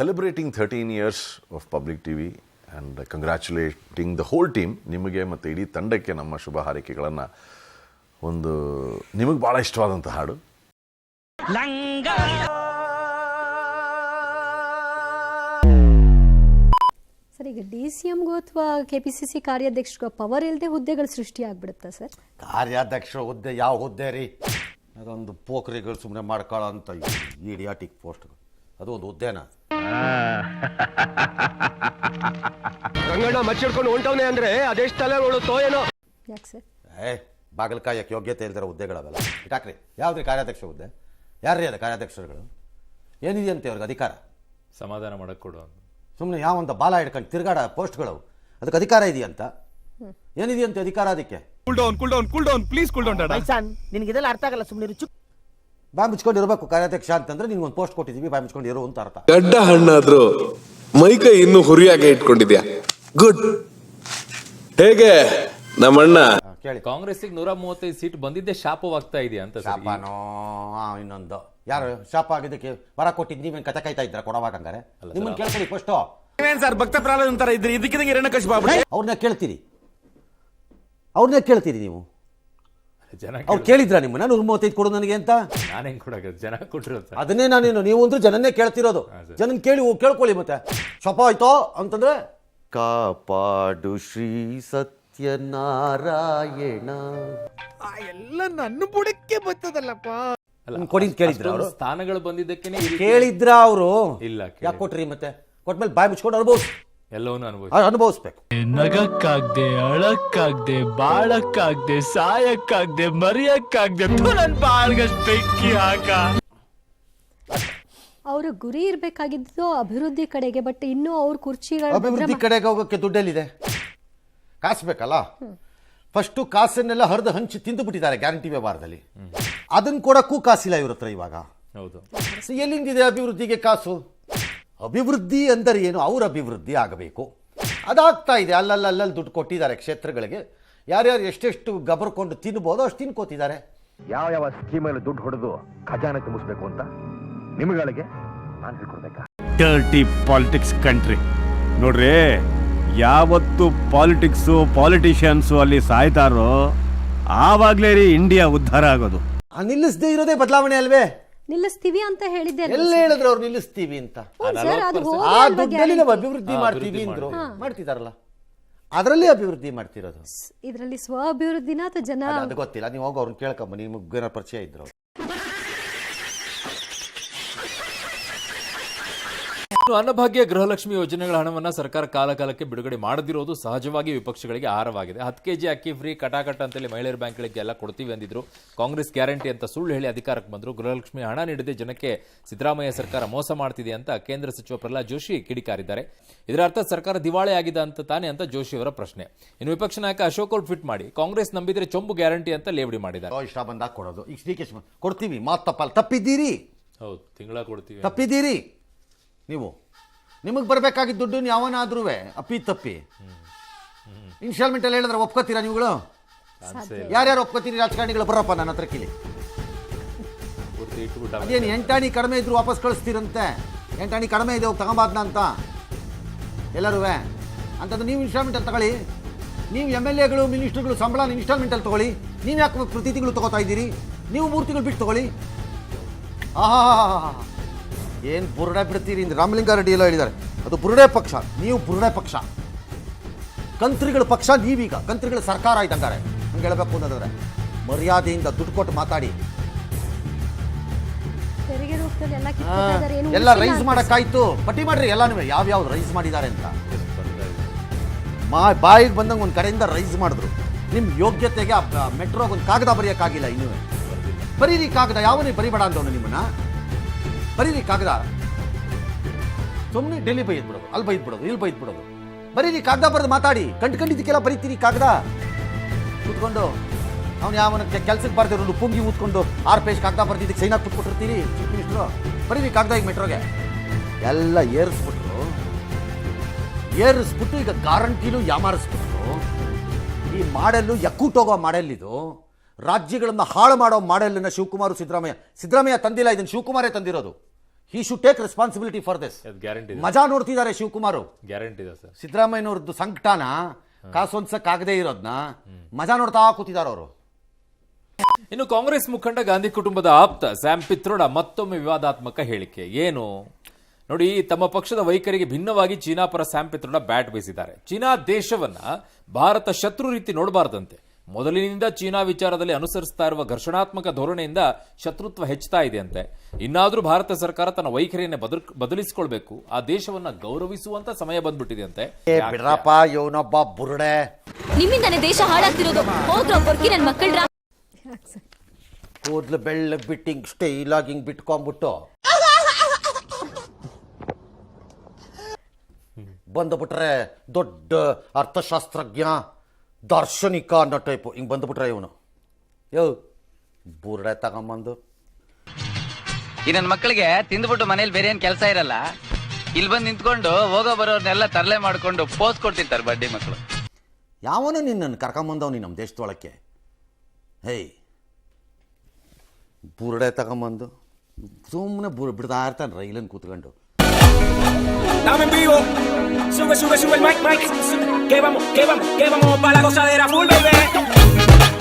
Celebrating thirteen years of public T V and congratulating the whole team ನಿಮಗೆ ಮತ್ತು ಇಡೀ ತಂಡಕ್ಕೆ ನಮ್ಮ ಶುಭ ಹಾರೈಕೆಗಳನ್ನು ಒಂದು ನಿಮಗೆ ಭಾಳ ಇಷ್ಟವಾದಂಥ ಹಾಡು. ಸರ್ ಈಗ ಡಿ ಸಿ ಎಮ್ಗೂ ಅಥವಾ ಕೆ ಪಿ ಸಿ ಸಿ ಕಾರ್ಯಾಧ್ಯಕ್ಷರಿಗೂ ಪವರ್ ಇಲ್ಲದೆ ಹುದ್ದೆಗಳು ಸೃಷ್ಟಿ ಆಗ್ಬಿಡುತ್ತಾ ಸರ್? ಕಾರ್ಯಾಧ್ಯಕ್ಷ ಹುದ್ದೆ ಯಾವ ಹುದ್ದೆ ರೀ? ಅದೊಂದು ಪೋಖ್ರಿಗಳು ಸುಮ್ಮನೆ ಮಾಡ್ಕೊಳ್ಳೋ ಅಂತ ಇಡಿಯಾಟಿಕ್ ಪೋಸ್ಟ್ಗಳು ಅದು ಒಂದು ಹುದ್ದೆನಾ? ರಂಗಣ್ಣ ಮಚ್ಚಿಡ್ಕೊಂಡು ಹೊಂಟವನೆ ಅಂದ್ರೆ ಅದೆಷ್ಟು ತಲೆ ಉಳುತ್ತೋ ಏನೋ ಯಾಕೆ ಸರ್? ಏ ಬಾಗಲಕಾಯಕ್ ಯೋಗ್ಯತೆ ಇಲ್ದಿರೋ ಹುದ್ದೆಗಳವಲ್ಲ. ಇಟಾಕ್ರಿ ಯಾವ್ದ್ರಿ ಕಾರ್ಯಾಧ್ಯಕ್ಷ ಹುದ್ದೆ? ಯಾರ್ರೀ ಅದು ಕಾರ್ಯಾಧ್ಯಕ್ಷರುಗಳು? ಏನಿದೆಯಂತೆ ಅವ್ರಿಗೆ ಅಧಿಕಾರ? ಸಮಾಧಾನ ಮಾಡಕ್ ಕೊಡು ಅಂತ. ಸುಮ್ಮನೆ ಯಾವಂತ ಬಾಲ ಹಿಡ್ಕೊಂಡು ತಿರ್ಗಾಡ ಪೋಸ್ಟ್ಗಳು. ಅದಕ್ಕೆ ಅಧಿಕಾರ ಇದೆಯಂತ ಏನಿದೆಯಂತೆ ಅಧಿಕಾರ ಅದಕ್ಕೆ? Cool down cool down cool down please cool down ನಿನಗಿದೆಲ್ಲ ಅರ್ಥ ಆಗಲ್ಲ ಸುಮ್ಮನೆ ಚುಪ್. ಬಾಯ್ ಮುಚ್ಕೊಂಡು ಇರಬೇಕು ಕಾರ್ಯಾಧ್ಯಕ್ಷ ಅಂತಂದ್ರೆ ನಿನ್ಗೆ ಒಂದು ಪೋಸ್ಟ್ ಕೊಟ್ಟಿದ್ದೀವಿ ಬಾಯ್ ಮುಚ್ಕೊಂಡು ಇರು ಅಂತ ಅರ್ಥ. ಗಡ್ಡ ಹಣ್ಣಾದ್ರೂ ಮೈಕೈ ಇನ್ನು ಹುರಿಯಾಗೆ ಇಟ್ಕೊಂಡಿದ್ಯಾ? ಗುಡ್ ಹೇಗೆ ನಮ್ಮಣ್ಣ? ಕೇಳಿ. ಕಾಂಗ್ರೆಸ್ಸಿಗೆ ನೂರ ಮೂವತ್ತೈದು ಸೀಟ್ ಬಂದಿದ್ದೆ ಶಾಪವಾಗ್ತಾ ಇದೆಯಾ ಅಂತ ಸರ್. ಶಾಪನೋ? ಆ, ಇನ್ನೊಂದು. ಯಾರು ಶಾಪ ಆಗಿದ್ದಕ್ಕೆ ವರ ಕೊಟ್ಟಿದ್ದು ನೀವೇನು ಕತೆ ಕಾಯ್ತಾ ಇದ್ರ ಕೊಡವಾಗ ಹಂಗಾರೆ? ನಿಮ್ಮನ್ನ ಕೇಳ್ಕೊಳ್ಳಿ ಫಸ್ಟು ಏನ್ ಸರ್ ಭಕ್ತ ಪ್ರಾರಂಭ ತರ ಇದ್ರಿ ಇದಕ್ಕಿದಂಗೆ ಎರಡನೇ ಕಷ್ಟ ಅವ್ರನ್ನ ಕೇಳ್ತೀರಿ. ಅವ್ರನ್ನ ಕೇಳ್ತೀರಿ ನೀವು. ಜನ ಅವ್ರು ಕೇಳಿದ್ರ. ನಿಮ್ಮನ್ನ? ನೂರ ಮೂವತ್ತೈದು ಕೊಡು ನನಗೆ ಅಂತ? ನಾನು ಹೆಂಗ್ ಕೊಡಕ್ಕೆ? ಜನ ಕೊಟ್ಟಿರೋದು ಸರ್ ಅದನ್ನೇ ನಾನೇನು ನೀವು ಅಂದ್ರೆ ಜನನ್ನೇ ಕೇಳ್ತಿರೋದು. ಜನನ್ ಕೇಳಿ ಓ ಕೇಳ್ಕೊಳ್ಳಿ ಮತ್ತೆ. ಸ್ವಪ ಆಯ್ತೋ ಅಂತಂದ್ರೆ ಕಾಪಾಡು ಶ್ರೀ ಸತ್ಯನಾರಾಯಣ. ಎಲ್ಲ ನನ್ನ ಬುಡಕ್ಕೆ ಬರ್ತದಲ್ಲಪ್ಪ. ಅಲ್ಲ, ಕೊಡಿ ಅಂತ ಕೇಳಿದ್ರ ಅವರು? ಸ್ಥಾನಗಳು ಬಂದಿದ್ದಕ್ಕೆ ಕೇಳಿದ್ರ ಅವರು? ಇಲ್ಲ. ಯಾಕೆ ಕೊಟ್ರಿ ಮತ್ತೆ? ಕೊಟ್ಮೇಲೆ ಬಾಯ್ ಮುಚ್ಕೊಂಡು ಅನುಭವಿಸ್. ಎಲ್ಲವನ್ನೂ ಅನುಭವಿಸಿ. ಅನುಭವಿಸ್ಬೇಕು. ನಗಕ್ಕಾಗ್ದೆ ಅಳಕ್ಕಾಗ್ದೆ ಬಾಳಕ್ಕಾಗ್ದೆ ಸಾಯಕ್ಕಾಗ್ದೆ ಮರಿಯಕ್ಕಾಗ್ದೆ ಬೆಂಕಿ ಹಾಕ. ಅವರ ಗುರಿ ಇರಬೇಕಾಗಿದ್ದು ಅಭಿವೃದ್ಧಿ ಕಡೆಗೆ ಬಟ್ ಇನ್ನೂ ಅವ್ರ ಕುರ್ಚಿಗಳ ಅಭಿವೃದ್ಧಿ ಕಡೆಗೆ ಹೋಗೋಕ್ಕೆ ದುಡ್ಡಲ್ಲಿದೆ. ಕಾಸು ಬೇಕಲ್ಲ ಫಸ್ಟು ಕಾಸನ್ನೆಲ್ಲ ಹರಿದು ಹಂಚಿ ತಿಂದು ಬಿಟ್ಟಿದ್ದಾರೆ ಗ್ಯಾರಂಟಿ ವ್ಯವಹಾರದಲ್ಲಿ. ಅದನ್ನ ಕೊಡಕ್ಕೂ ಕಾಸಿಲ್ಲ ಇವ್ರ ಹತ್ರ ಇವಾಗ. ಹೌದು. ಎಲ್ಲಿಂದಿದೆ ಅಭಿವೃದ್ಧಿಗೆ ಕಾಸು? ಅಭಿವೃದ್ಧಿ ಅಂದರೆ ಏನು? ಅವ್ರ ಅಭಿವೃದ್ಧಿ ಆಗಬೇಕು. ಅದಾಗ್ತಾ ಇದೆ. ಅಲ್ಲಲ್ಲಿ ಅಲ್ಲಲ್ಲಿ ದುಡ್ಡು ಕೊಟ್ಟಿದ್ದಾರೆ ಕ್ಷೇತ್ರಗಳಿಗೆ. ಯಾರ್ಯಾರು ಎಷ್ಟೆಷ್ಟು ಗಬರ್ಕೊಂಡು ತಿನ್ಬೋದು ಅಷ್ಟು ತಿನ್ಕೋತಿದ್ದಾರೆ. ಯಾವ ಯಾವ ಸ್ಕೀಮಲ್ಲಿ ದುಡ್ಡು ಹೊಡೆದು ಖಜಾನೆ ತುಂಬಿಸ್ಬೇಕು ಅಂತ ನಿಮ್ಗಳಿಗೆ ನಾನು ಹೇಳ್ಕೊಡ್ಬೇಕಾ? ಡರ್ಟಿ ಪಾಲಿಟಿಕ್ಸ್ ಕಂಟ್ರಿ ನೋಡ್ರಿ ಯಾವತ್ತು ಪಾಲಿಟಿಕ್ಸು ಪಾಲಿಟಿಷಿಯನ್ಸು ಅಲ್ಲಿ ಸಾಯ್ತಾರೋ ಆವಾಗಲೇ ರೀ ಇಂಡಿಯಾ ಉದ್ಧಾರ ಆಗೋದು. ಆ ನಿಲ್ಲಿಸದೇ ಇರೋದೇ ಬದಲಾವಣೆ ಅಲ್ವೇ? ನಿಲ್ಲಿಸ್ತೀವಿ ಅಂತ ಹೇಳಿದ್ದೆ ಎಲ್ಲ? ಹೇಳಿದ್ರು ಅವ್ರು ನಿಲ್ಲಿಸ್ತೀವಿ ಅಂತ? ಸರ್, ಅದು ಆ ದುಡ್ಡಲ್ಲಿ ನಾವು ಅಭಿವೃದ್ಧಿ ಮಾಡ್ತೀವಿ ಅಂದ್ರು. ಮಾಡ್ತಿದಾರಲ್ಲ? ಅದರಲ್ಲಿ ಅಭಿವೃದ್ಧಿ ಮಾಡ್ತಿರೋದು. ಇದರಲ್ಲಿ ಸ್ವ ಅಭಿವೃದ್ಧಿನ ಅಥವಾ ಜನ ಅದು- ಅದು ಗೊತ್ತಿಲ್ಲ. ನೀವು ಹೋಗಿ ಅವ್ರನ್ನ ಕೇಳ್ಕೊಂಬ ನಿಮ್ಗೆ ಪರಿಚಯ ಇದ್ರು ಅವ್ರು. ಅನ್ನಭಾಗ್ಯ ಗೃಹಲಕ್ಷ್ಮಿ ಯೋಜನೆಗಳ ಹಣವನ್ನ ಸರ್ಕಾರ ಕಾಲಕಾಲಕ್ಕೆ ಬಿಡುಗಡೆ ಮಾಡದಿರೋದು ಸಹಜವಾಗಿ ವಿಪಕ್ಷಗಳಿಗೆ ಆಹಾರವಾಗಿದೆ. ಹತ್ತು ಕೆಜಿ ಅಕ್ಕಿ ಫ್ರೀ ಕಟಾಕಟ ಅಂತೇಳಿ ಮಹಿಳೆಯರ ಬ್ಯಾಂಕ್ಗಳಿಗೆ ಎಲ್ಲ ಕೊಡ್ತೀವಿ ಅಂದಿದ್ರು. ಕಾಂಗ್ರೆಸ್ ಗ್ಯಾರಂಟಿ ಅಂತ ಸುಳ್ಳು ಹೇಳಿ ಅಧಿಕಾರಕ್ಕೆ ಬಂದರು. ಗೃಹಲಕ್ಷ್ಮಿ ಹಣ ನೀಡದೆ ಜನಕ್ಕೆ ಸಿದ್ದರಾಮಯ್ಯ ಸರ್ಕಾರ ಮೋಸ ಮಾಡ್ತಿದೆ ಅಂತ ಕೇಂದ್ರ ಸಚಿವ ಪ್ರಹ್ಲಾದ್ ಜೋಶಿ ಕಿಡಿಕಾರಿದ್ದಾರೆ. ಇದರ ಅರ್ಥ ಸರ್ಕಾರ ದಿವಾಳಿ ಆಗಿದೆ ಅಂತ ತಾನೆ ಅಂತ ಜೋಶಿ ಅವರ ಪ್ರಶ್ನೆ. ಇನ್ನು ವಿಪಕ್ಷ ನಾಯಕ ಅಶೋಕ್ ಔಟ್ ಫಿಟ್ ಮಾಡಿ ಕಾಂಗ್ರೆಸ್ ನಂಬಿದ್ರೆ ಚೊಂಬು ಗ್ಯಾರಂಟಿ ಅಂತ ಲೇವಡಿ ಮಾಡಿದ್ದಾರೆ. ಇಷ್ಟ ಬಂದಾಗ ಕೊಡೋದು. ಈಗ ಕೆ ಕೊಡ್ತೀವಿ ಮಾತು ತಪ್ಪಲ್ಲ. ತಪ್ಪಿದ್ದೀರಿ. ಹೌದು ತಿಂಗಳ ಕೊಡ್ತೀವಿ. ತಪ್ಪಿದ್ದೀರಿ. ನೀವು ನಿಮಗೆ ಬರಬೇಕಾಗಿದ್ದ ದುಡ್ಡು ಯಾವನಾದ್ರೂ ಅಪ್ಪಿ ತಪ್ಪಿ. ಇನ್ಸ್ಟಾಲ್ಮೆಂಟ್ ಅಲ್ಲಿ ಹೇಳಿದ್ರೆ ಒಪ್ಕೋತೀರಾ ನೀವುಗಳು? ಯಾರ್ಯಾರು ಒಪ್ಕೋತೀರಿ ರಾಜಕಾರಣಿಗಳು ಬರಪ್ಪ ನನ್ನ ಹತ್ರ ಕಿಲಿ ಅದೇನು ಎಂಟಾಣಿ ಕಡಿಮೆ ಇದ್ರು ವಾಪಸ್ ಕಳಿಸ್ತೀರಂತೆ? ಎಂಟಾಣಿ ಕಡಿಮೆ ಇದೆ ಹೋಗಿ ತಗೊಂಬಾದ್ನ ಅಂತ. ಎಲ್ಲರೂ ಅಂತಂದ್ರೆ ನೀವು ಇನ್ಸ್ಟಾಲ್ಮೆಂಟಲ್ಲಿ ತಗೊಳ್ಳಿ. ನೀವು ಎಂ ಎಲ್ ಎಗಳು ಮಿನಿಸ್ಟರ್ಗಳು ಸಂಬಳ ಇನ್ಸ್ಟಾಲ್ಮೆಂಟಲ್ಲಿ ತಗೊಳ್ಳಿ. ನೀವು ಯಾಕೆ ಪ್ರತಿ ತಿಂಗಳು ತಗೋತಾ ಇದ್ದೀರಿ? ನೀವು ಮೂರು ತಿಂಗಳು ಬಿಟ್ಟು ತಗೊಳ್ಳಿ. ಆಹಾ ಏನು ಬುರುಡೆ ಬಿಡ್ತೀರಿ ರಾಮಲಿಂಗ ರಾಮಲಿಂಗಾರೆಡ್ಡಿ ಎಲ್ಲ ಹೇಳಿದ್ದಾರೆ. ಅದು ಬುರುಡೆ ಪಕ್ಷ ನೀವು ಬುರುಡೆ ಪಕ್ಷ. ಕಂತ್ರಿಗಳ ಪಕ್ಷ ನೀವೀಗ ಕಂತ್ರಿಗಳ ಸರ್ಕಾರ ಇದ್ದಂಗಾರೆ ಹಂಗೆ ಹೇಳಬೇಕು ಅನ್ನೋದಾದ್ರೆ. ಮರ್ಯಾದೆಯಿಂದ ದುಡ್ಡು ಕೊಟ್ಟು ಮಾತಾಡಿ. ಎಲ್ಲ ಎಲ್ಲ ರೈಸ್ ಮಾಡೋಕ್ಕಾಯ್ತು. ಪಟ್ಟಿ ಮಾಡ್ರಿ ಎಲ್ಲಾನು ಯಾವ್ಯಾವ್ದು ರೈಸ್ ಮಾಡಿದ್ದಾರೆ ಅಂತ. ಮಾ ಬಾಯಿಗೆ ಬಂದಂಗೆ ಒಂದು ಕಡೆಯಿಂದ ರೈಸ್ ಮಾಡಿದ್ರು. ನಿಮ್ಮ ಯೋಗ್ಯತೆಗೆ ಮೆಟ್ರೋಗೆ ಒಂದು ಕಾಗದ ಬರೆಯೋಕ್ಕಾಗಿಲ್ಲ ಇನ್ನೂ ಬರೀರಿ ಕಾಗದ ಯಾವನೇ ಬರಿಬೇಡ ಅಂತವನು ನಿಮ್ಮನ್ನ. ಬರೀರಿ ಕಾಗದ ಸುಮ್ಮನೆ ಡೆಲ್ಲಿ ಬೈದ್ ಬಿಡೋದು, ಅಲ್ಲಿ ಬೈದ್ ಬಿಡೋದು, ಇಲ್ಲಿ ಬೈದ್ ಬಿಡೋದು. ಬರೀರಿ ಕಾಗದ ಬರೆದು ಮಾತಾಡಿ, ಕಂಡು ಕಂಡಿದ್ದಕ್ಕೆಲ್ಲ ಬರೀತೀರಿ ಕಾಗದ ಕೂತ್ಕೊಂಡು, ಅವ್ನು ಯಾವನ ಕೆಲ್ಸಕ್ಕೆ ಬರ್ದಿರೋದು ಪುಂಗಿ ಊದ್ಕೊಂಡು ಆರು ಪೇಜ್ ಕಾಗದ ಬರ್ತಿದ್ದಕ್ಕೆ ಸೈನ್ ಹಾಕಿ ಕೊಟ್ಟಿರ್ತೀರಿ ಚೀಫ್ ಮಿನಿಸ್ಟ್ರು ಬರೀರಿ ಕಾಗದ ಈಗ ಮೆಟ್ರೋಗೆ? ಎಲ್ಲ ಏರಿಸ್ಬಿಟ್ರು. ಏರಿಸ್ಬಿಟ್ಟು ಈಗ ಗ್ಯಾರಂಟಿನೂ ಯಾಮಾರಿಸ್ಬಿಟ್ರು. ಈ ಮಾಡೆಲ್ಲು ಎಕ್ಕೂಟೋಗೋ ಮಾಡೆಲ್ ಇದು ರಾಜ್ಯಗಳನ್ನ ಹಾಳು ಮಾಡೋ ಮಾಡೆಲ್ನ ಶಿವಕುಮಾರ್ ಸಿದ್ದರಾಮಯ್ಯ. ಸಿದ್ದರಾಮಯ್ಯ ತಂದಿಲ್ಲ ಇದನ್ನು ಶಿವಕುಮಾರೇ ತಂದಿರೋದು. He should take responsibility for this guarantee ಮಜಾ ನೋಡ್ತಿದ್ದಾರೆ ಶಿವಕುಮಾರ್. ಗ್ಯಾರಂಟಿ ಇದೆ ಸರ್. ಸಿದ್ದರಾಮಯ್ಯನವ್ರದ್ದು ಸಂಕಟನ ಕಾಸೊನ್ಸಕ್ಕಾಗದೇ ಇರೋದನ್ನ ಮಜಾ ನೋಡ್ತಾ ಕೂತಿದ್ದಾರೆ ಅವರು. ಇನ್ನು ಕಾಂಗ್ರೆಸ್ ಮುಖಂಡ ಗಾಂಧಿ ಕುಟುಂಬದ ಆಪ್ತ ಸ್ಯಾಮ್ ಪಿತ್ರೋಡ ಮತ್ತೊಮ್ಮೆ ವಿವಾದಾತ್ಮಕ ಹೇಳಿಕೆ. ಏನು? ನೋಡಿ ತಮ್ಮ ಪಕ್ಷದ ವೈಖರಿಗೆ ಭಿನ್ನವಾಗಿ ಚೀನಾ ಪರ ಸ್ಯಾಮ್ ಪಿತ್ರೋಡ ಬ್ಯಾಟ್ ಬೀಸಿದ್ದಾರೆ. ಚೀನಾ ದೇಶವನ್ನ ಭಾರತ ಶತ್ರು ರೀತಿ ನೋಡಬಾರದಂತೆ. ಮೊದಲಿನಿಂದ ಚೀನಾ ವಿಚಾರದಲ್ಲಿ ಅನುಸರಿಸ್ತಾ ಇರುವ ಘರ್ಷಣಾತ್ಮಕ ಧೋರಣೆಯಿಂದ ಶತ್ರುತ್ವ ಹೆಚ್ಚುತ್ತಾ ಇದೆಯಂತೆ ಇನ್ನಾದ್ರೂ ಭಾರತ ಸರ್ಕಾರ ತನ್ನ ವೈಖರಿಯನ್ನು ಬದಲ್ ಬದಲಿಸಿಕೊಳ್ಬೇಕು. ಆ ದೇಶವನ್ನ ಗೌರವಿಸುವಂತ ಸಮಯ ಬಂದ್ಬಿಟ್ಟಿದೆ ಅಂತೆ. ಇವನೊಬ್ಬ ಬುರುಡೆ. ನಿಮ್ಮಿಂದಾನೆ ದೇಶ ಹಾಳಾಗ್ತಿರೋದು. ಹೋಗ್ರೋ ಬರ್ಕಿ ನನ್ ಮಕ್ಕಳ್ರ ಯಾಕೆ ಸರ್ ಕೂದ್ಲು ಬೆಳ್ಳಗ್ ಬಿಟ್ಟು ಹಿಂಗ್ ಸ್ಟೈಲ್ ಆಗಿ ಹಿಂಗ್ ಬಿಟ್ಕೊಂಡ್ಬಿಟ್ಟು. ಬಂದ್ಬಿಟ್ರೆ ದೊಡ್ಡ ಅರ್ಥಶಾಸ್ತ್ರಜ್ಞ. ದಾರ್ಶನಿಕ ಅನ್ನೋ ಟೈಪು ಹಿಂಗೆ ಬಂದ್ಬಿಟ್ರೆ ಇವನು. ಯೋ ಬೂರ್ಡೆ ತಗೊಂಬಂದು. ಈ ನನ್ನ ಮಕ್ಕಳಿಗೆ ತಿಂದ್ಬಿಟ್ಟು ಮನೇಲಿ ಬೇರೆ ಏನು ಕೆಲಸ ಇರಲ್ಲ. ಇಲ್ಲಿ ಬಂದು ನಿಂತ್ಕೊಂಡು ಹೋಗೋ ಬರೋರ್ನೆಲ್ಲ ತರಲೆ ಮಾಡ್ಕೊಂಡು ಪೋಸ್ ಕೊಡ್ತಿರ್ತಾರೆ ಬಡ್ಡಿ ಮಕ್ಕಳು ಯಾವನು ನಿನ್ನನ್ನು ಕರ್ಕೊಂಬಂದವ್ ನಮ್ಮ ದೇಶದೊಳಕ್ಕೆ? ಹೇಯ್ ಬುರುಡೆ ತಗೊಂಬಂದು. ಸುಮ್ಮನೆ ಬುರ್ ಬಿಡ್ತಾ ಇರ್ತಾನೆ ರೈಲನ್ನು ಕೂತ್ಕೊಂಡು. Estamos en vivo. Sube, sube, sube el mic, mic. Que vamos, que vamos, que vamos para la gozadera full, baby.